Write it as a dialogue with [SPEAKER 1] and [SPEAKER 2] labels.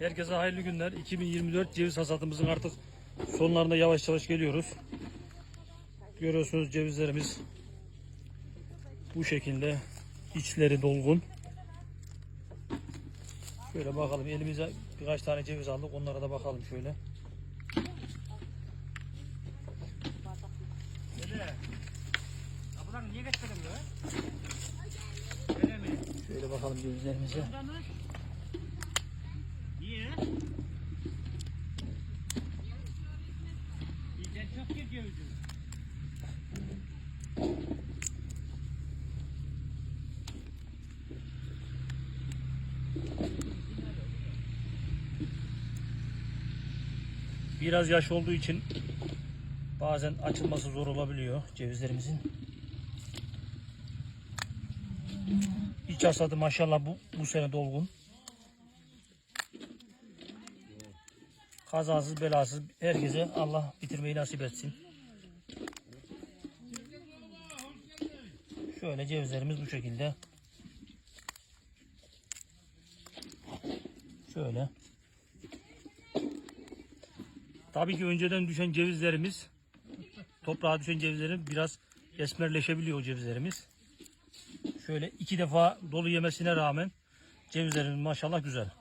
[SPEAKER 1] Herkese hayırlı günler. 2024 ceviz hasadımızın artık sonlarına yavaş yavaş geliyoruz. Görüyorsunuz cevizlerimiz bu şekilde içleri dolgun. Şöyle bakalım elimize birkaç tane ceviz aldık. Onlara da bakalım şöyle. Şöyle bakalım cevizlerimize. Biraz yaş olduğu için bazen açılması zor olabiliyor cevizlerimizin. İç hasadı maşallah bu, bu sene dolgun. Kazasız belasız herkese Allah bitirmeyi nasip etsin. Şöyle cevizlerimiz bu şekilde. Şöyle. Tabii ki önceden düşen cevizlerimiz, toprağa düşen cevizlerin biraz esmerleşebiliyor cevizlerimiz. Şöyle iki defa dolu yemesine rağmen cevizlerimiz maşallah güzel.